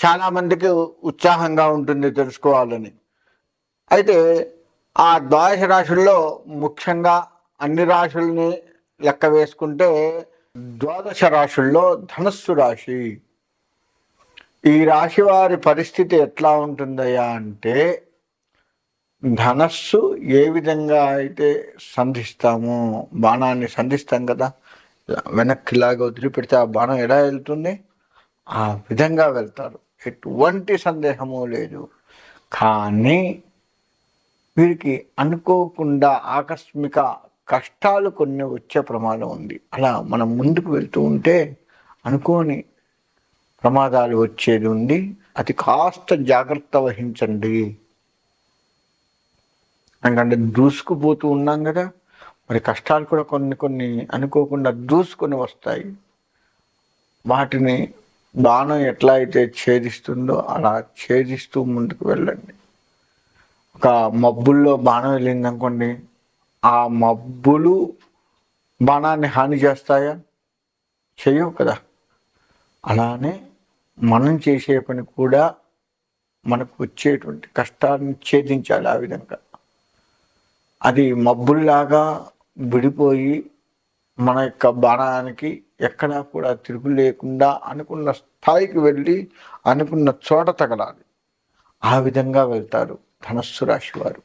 చాలా మందికి ఉత్సాహంగా ఉంటుంది తెలుసుకోవాలని. అయితే ఆ ద్వాదశ రాశుల్లో ముఖ్యంగా అన్ని రాశుల్ని లెక్క వేసుకుంటే ద్వాదశ రాశుల్లో ధనస్సు రాశి. ఈ రాశి వారి పరిస్థితి ఎట్లా ఉంటుందయ్యా అంటే ధనస్సు ఏ విధంగా అయితే సంధిస్తామో బాణాన్ని సంధిస్తాం కదా వెనక్కిలాగా వదిలిపెడితే ఆ బాణం ఎలా వెళ్తుంది? ఆ విధంగా వెళ్తారు. ఎటువంటి సందేహము లేదు. కానీ వీరికి అనుకోకుండా ఆకస్మిక కష్టాలు కొన్ని వచ్చే ప్రమాదం ఉంది. అలా మనం ముందుకు వెళ్తూ ఉంటే అనుకోని ప్రమాదాలు వచ్చేది ఉంది అది కాస్త జాగ్రత్త వహించండి. ఎందుకంటే దూసుకుపోతూ ఉన్నాం కదా మరి కష్టాలు కూడా కొన్ని కొన్ని అనుకోకుండా దూసుకొని వస్తాయి. వాటిని బాణం ఎట్లా అయితే ఛేదిస్తుందో అలా ఛేదిస్తూ ముందుకు వెళ్ళండి. ఒక మబ్బుల్లో బాణం వెళ్ళింది అనుకోండి ఆ మబ్బులు బాణాన్ని హాని చేస్తాయా? చేయవు కదా. అలానే మనం చేసే పని కూడా మనకు వచ్చేటువంటి కష్టాన్ని ఛేదించాలి ఆ విధంగా. అది మబ్బుల్లాగా విడిపోయి మన యొక్క బాణానికి ఎక్కడా కూడా తిరుగు లేకుండా అనుకున్న స్థాయికి వెళ్ళి అనుకున్న చోట తగలాలి. ఆ విధంగా వెళ్తారు ధనస్సు రాశి వారు.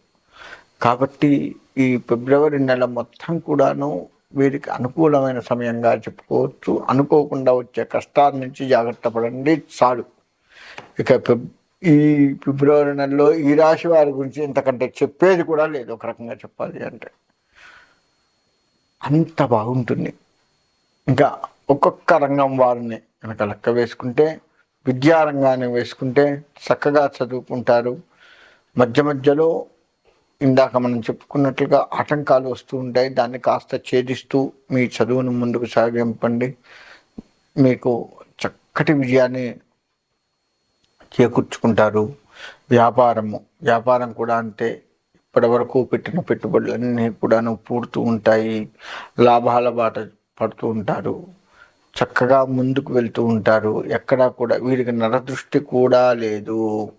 కాబట్టి ఈ ఫిబ్రవరి నెల మొత్తం కూడాను వీరికి అనుకూలమైన సమయంగా చెప్పుకోవచ్చు. అనుకోకుండా వచ్చే కష్టాల నుంచి జాగ్రత్త పడండి చాలు. ఇక ఈ ఫిబ్రవరి నెలలో ఈ రాశి వారి గురించి ఇంతకంటే చెప్పేది కూడా లేదు. ఒక రకంగా చెప్పాలి అంటే అంత బాగుంటుంది. ఇంకా ఒక్కొక్క రంగం వారిని కనుక లెక్క వేసుకుంటే విద్యారంగాన్ని వేసుకుంటే చక్కగా చదువుకుంటారు. మధ్య మధ్యలో ఇందాక మనం చెప్పుకున్నట్లుగా ఆటంకాలు వస్తూ ఉంటాయి. దాన్ని కాస్త ఛేదిస్తూ మీ చదువును ముందుకు సాగింపండి. మీకు చక్కటి విజయాన్ని చేకూర్చుకుంటారు. వ్యాపారము వ్యాపారం కూడా అంతే. ఇప్పటి వరకు పెట్టిన పెట్టుబడులన్నీ కూడాను పూడుతూ ఉంటాయి. లాభాల బాట పడుతూ ఉంటారు. చక్కగా ముందుకు వెళ్తూ ఉంటారు. ఎక్కడా కూడా వీరికి నరదృష్టి కూడా లేదు.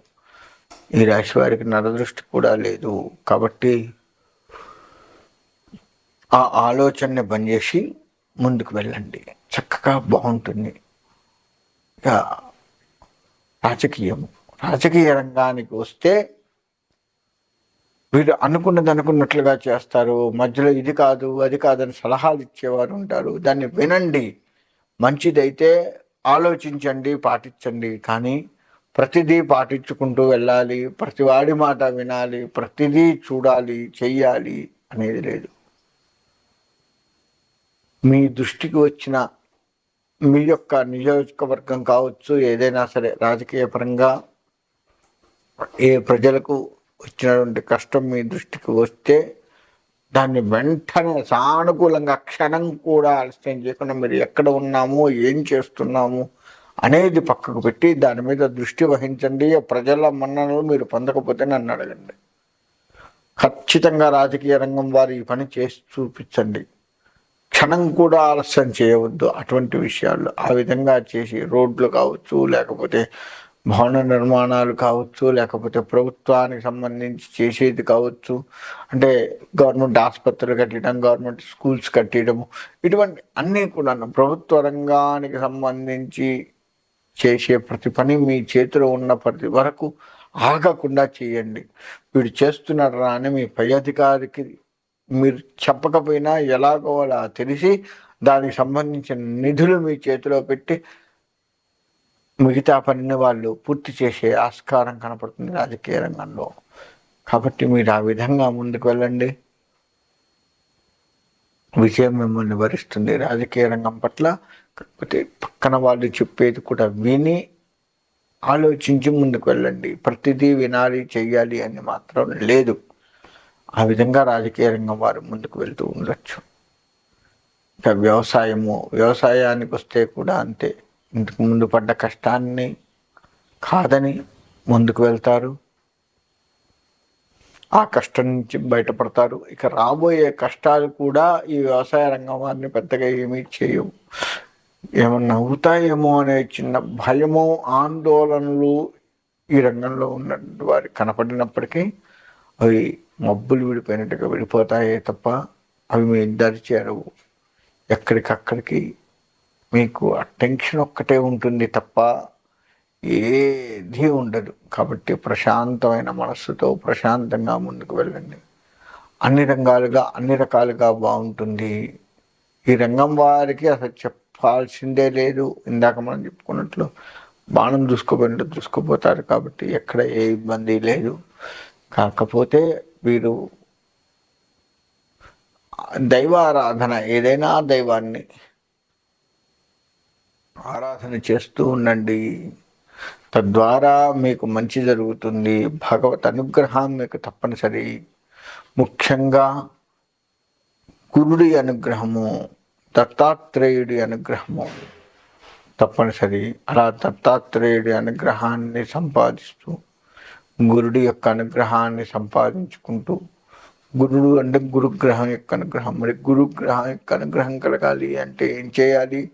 ఈ రాశి వారికి నరదృష్టి కూడా లేదు. కాబట్టి ఆ ఆలోచనని బంద్ చేసి ముందుకు వెళ్ళండి. చక్కగా బాగుంటుంది. ఇక రాజకీయం రాజకీయ రంగానికి వస్తే వీరు అనుకున్నది అనుకున్నట్లుగా చేస్తారు. మధ్యలో ఇది కాదు అది కాదని సలహాలు ఇచ్చేవారు ఉంటారు. దాన్ని వినండి. మంచిదైతే ఆలోచించండి పాటించండి. కానీ ప్రతిదీ పాటించుకుంటూ వెళ్ళాలి. ప్రతివాడి మాట వినాలి. ప్రతిదీ చూడాలి చెయ్యాలి అనేది లేదు. మీ దృష్టికి వచ్చిన మీ యొక్క నియోజకవర్గం కావచ్చు ఏదైనా సరే రాజకీయ పరంగా ఏ ప్రజలకు వచ్చినటువంటి కష్టం మీ దృష్టికి వస్తే దాన్ని వెంటనే సానుకూలంగా క్షణం కూడా ఆలస్యం చేయకుండా మీరు ఎక్కడ ఉన్నాము ఏం చేస్తున్నాము అనేది పక్కకు పెట్టి దాని మీద దృష్టి వహించండి. ప్రజల మన్ననలు మీరు పొందకపోతే నన్ను అడగండి. ఖచ్చితంగా రాజకీయ రంగం వారు ఈ పని చేసి చూపించండి. క్షణం కూడా ఆలస్యం చేయవద్దు అటువంటి విషయాలు. ఆ విధంగా చేసి రోడ్లు కావచ్చు లేకపోతే భవన నిర్మాణాలు కావచ్చు లేకపోతే ప్రభుత్వానికి సంబంధించి చేసేది కావచ్చు. అంటే గవర్నమెంట్ ఆసుపత్రులు కట్టడం గవర్నమెంట్ స్కూల్స్ కట్టడం ఇటువంటి అన్నీ కూడా ప్రభుత్వ రంగానికి సంబంధించి చేసే ప్రతి పని మీ చేతిలో ఉన్న ప్రతి వరకు ఆగకుండా చేయండి. వీడు చేస్తున్నారా అని మీ పై అధికారికి మీరు చెప్పకపోయినా ఎలాగో అలా తెలిసి దానికి సంబంధించిన నిధులు మీ చేతిలో పెట్టి మిగతా పనిని వాళ్ళు పూర్తి చేసే ఆస్కారం కనపడుతుంది రాజకీయ రంగంలో. కాబట్టి మీరు ఆ విధంగా ముందుకు వెళ్ళండి. విజయం మిమ్మల్ని వరిస్తుంది రాజకీయ రంగం పట్ల కాకపోతే పక్కన వాళ్ళు చెప్పేది కూడా విని ఆలోచించి ముందుకు వెళ్ళండి. ప్రతిదీ వినాలి చెయ్యాలి అని మాత్రం లేదు. ఆ విధంగా రాజకీయ రంగం వారు ముందుకు వెళ్తూ ఉండొచ్చు. ఇంకా వ్యవసాయము వ్యవసాయానికి వస్తే కూడా అంతే. ఇంతకు ముందు పడ్డ కష్టాన్ని కాదని ముందుకు వెళ్తారు. ఆ కష్టం నుంచి బయటపడతారు. ఇక రాబోయే కష్టాలు కూడా ఈ వ్యవసాయ రంగం వారిని పెద్దగా ఏమీ చేయవు. ఏమన్నా అవుతాయేమో అనే చిన్న భయము ఆందోళనలు ఈ రంగంలో ఉన్న వారి కనపడినప్పటికీ అవి మబ్బులు విడిపోయినట్టుగా విడిపోతాయే తప్ప అవి మీ ఇద్దరు చేరవు. ఎక్కడికక్కడికి మీకు ఆ టెన్షన్ ఒక్కటే ఉంటుంది తప్ప ఏది ఉండదు. కాబట్టి ప్రశాంతమైన మనస్సుతో ప్రశాంతంగా ముందుకు వెళ్ళండి. అన్ని రంగాలుగా అన్ని రకాలుగా బాగుంటుంది. ఈ రంగం వారికి అసలు చెప్పాల్సిందే లేదు. ఇందాక మనం చెప్పుకున్నట్లు బాణం దూసుకోపోయినట్టు దూసుకుపోతారు కాబట్టి ఎక్కడ ఏ ఇబ్బంది లేదు. కాకపోతే వీరు దైవారాధన ఏదైనా దైవాన్ని ఆరాధన చేస్తూ ఉండండి. తద్వారా మీకు మంచి జరుగుతుంది. భగవత్ అనుగ్రహం మీకు తప్పనిసరి. ముఖ్యంగా గురుడి అనుగ్రహము దత్తాత్రేయుడి అనుగ్రహము తప్పనిసరి. అలా దత్తాత్రేయుడి అనుగ్రహాన్ని సంపాదిస్తూ గురుడి యొక్క అనుగ్రహాన్ని సంపాదించుకుంటూ గురుడు అంటే గురుగ్రహం యొక్క అనుగ్రహం. మరి గురుగ్రహం యొక్క అనుగ్రహం కలగాలి అంటే ఏం చేయాలి?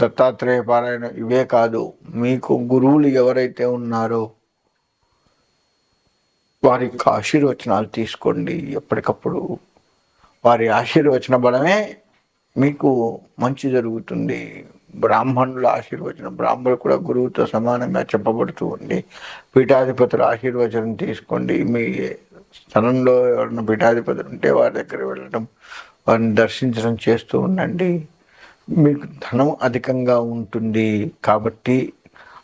దత్తాత్రేయ పారాయణ ఇవే కాదు మీకు గురువులు ఎవరైతే ఉన్నారో వారి యొక్క ఆశీర్వచనాలు తీసుకోండి ఎప్పటికప్పుడు. వారి ఆశీర్వచన బలమే మీకు మంచి జరుగుతుంది. బ్రాహ్మణుల ఆశీర్వచనం బ్రాహ్మణులు కూడా గురువుతో సమానంగా చెప్పబడుతూ ఉంది పీఠాధిపతుల ఆశీర్వచనం తీసుకోండి. మీ స్థలంలో ఎవరైనా పీఠాధిపతులు ఉంటే వారి దగ్గర వెళ్ళడం వారిని దర్శించడం చేస్తూ ఉండండి. మీకు ధనం అధికంగా ఉంటుంది కాబట్టి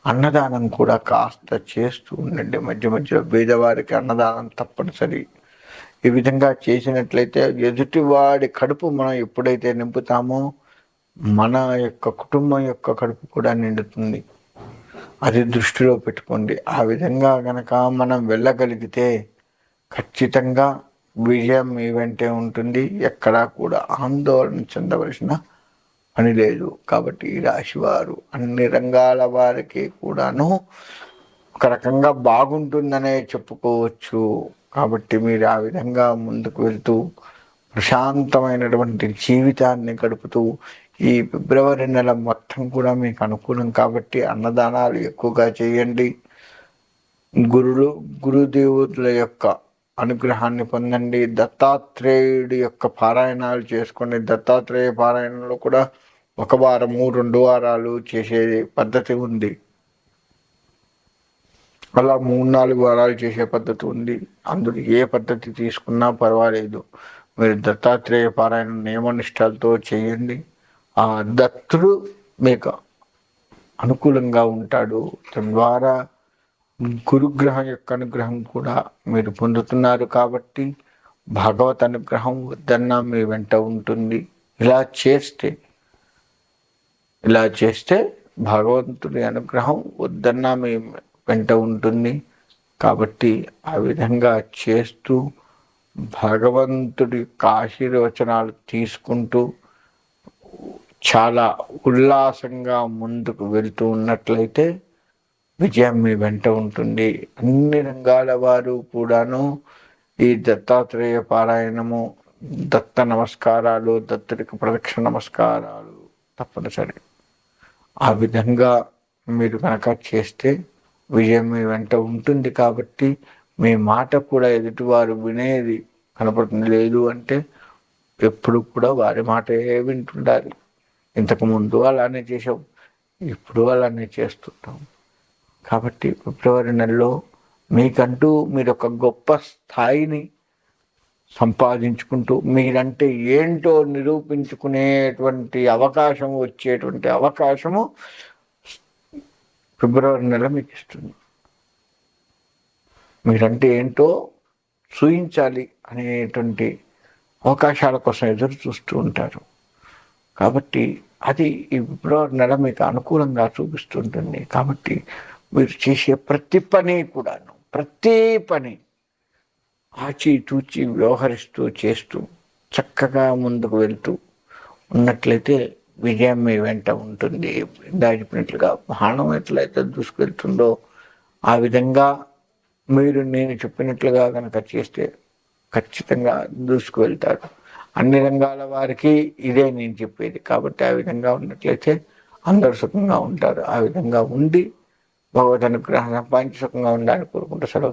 అన్నదానం కూడా కాస్త చేస్తూ ఉండండి. మధ్య మధ్యలో పేదవారికి అన్నదానం తప్పనిసరి. ఈ విధంగా చేసినట్లయితే ఎదుటివాడి కడుపు మనం ఎప్పుడైతే నింపుతామో మన యొక్క కుటుంబం యొక్క కడుపు కూడా నిండుతుంది. అది దృష్టిలో పెట్టుకోండి. ఆ విధంగా గనక మనం వెళ్ళగలిగితే ఖచ్చితంగా విజయం మీ వెంటే ఉంటుంది. ఎక్కడా కూడా ఆందోళన చెందవలసిన పని లేదు. కాబట్టి ఈ అన్ని రంగాల వారికి కూడాను ఒక రకంగా బాగుంటుందనే చెప్పుకోవచ్చు. కాబట్టి మీరు ఆ విధంగా ముందుకు వెళ్తూ ప్రశాంతమైనటువంటి జీవితాన్ని గడుపుతూ ఈ ఫిబ్రవరి నెల మొత్తం కూడా మీకు అనుకూలం. కాబట్టి అన్నదానాలు ఎక్కువగా చేయండి. గురులు గురుదేవుల యొక్క అనుగ్రహాన్ని పొందండి. దత్తాత్రేయుడి యొక్క పారాయణాలు చేసుకోండి దత్తాత్రేయ పారాయణంలో కూడా ఒక వారము రెండు వారాలు చేసే పద్ధతి ఉంది. అలా మూడు నాలుగు వారాలు చేసే పద్ధతి ఉంది. అందులో ఏ పద్ధతి తీసుకున్నా పర్వాలేదు. మీరు దత్తాత్రేయ పారాయణ నియమనిష్టాలతో చేయండి. ఆ దత్తుడు మీకు అనుకూలంగా ఉంటాడు. తద్వారా గురుగ్రహం యొక్క అనుగ్రహం కూడా మీరు పొందుతున్నారు కాబట్టి భగవత్ అనుగ్రహం వద్దన్నా మీ వెంట ఉంటుంది. ఇలా చేస్తే ఇలా చేస్తే భగవంతుడి అనుగ్రహం వద్దన్నా మీ వెంట ఉంటుంది. కాబట్టి ఆ విధంగా చేస్తూ భగవంతుడి యొక్క ఆశీర్వచనాలు తీసుకుంటూ చాలా ఉల్లాసంగా ముందుకు వెళ్తూ ఉన్నట్లయితే విజయం మీ వెంట ఉంటుంది. అన్ని రంగాల వారు కూడాను ఈ దత్తాత్రేయ పారాయణము దత్త నమస్కారాలు దత్తుడికి ప్రదక్షిణ నమస్కారాలు తప్పనిసరి. ఆ విధంగా మీరు కనుక చేస్తే విజయం మీ వెంట ఉంటుంది కాబట్టి మీ మాట కూడా ఎదుటివారు వినేది కనపడుతుంది. లేదు అంటే ఎప్పుడు కూడా వారి మాట వింటుండాలి. ఇంతకుముందు అలానే చేసాం ఇప్పుడు అలానే చేస్తుంటాం. కాబట్టి ఫిబ్రవరి నెలలో మీకంటూ మీరు ఒక గొప్ప స్థాయిని సంపాదించుకుంటూ మీరంటే ఏంటో నిరూపించుకునేటువంటి అవకాశం వచ్చేటువంటి అవకాశము ఫిబ్రవరి నెల మీకు ఇస్తుంది. మీరంటే ఏంటో చూయించాలి అనేటువంటి అవకాశాల కోసం ఎదురు చూస్తూ ఉంటారు. కాబట్టి అది ఈ ఫిబ్రవరి నెల మీకు అనుకూలంగా చూపిస్తుంటుంది. కాబట్టి మీరు చేసే ప్రతి పని కూడాను ప్రతి పని ఆచి తూచి వ్యవహరిస్తూ చేస్తూ చక్కగా ముందుకు వెళ్తూ ఉన్నట్లయితే విజయం మీ వెంట ఉంటుంది. దాచిపోయినట్లుగా బాణం ఎట్లయితే దూసుకెళ్తుందో ఆ విధంగా మీరు నేను చెప్పినట్లుగా కనుక చేస్తే ఖచ్చితంగా దూసుకు వెళ్తారు అన్ని రంగాల వారికి ఇదే నేను చెప్పేది. కాబట్టి ఆ విధంగా ఉన్నట్లయితే అందరూ సుఖంగా ఉంటారు. ఆ విధంగా ఉండి భగవద్ అనుగ్రహం సంపాదించి సుఖంగా ఉండాలని కోరుకుంటూ సెలవు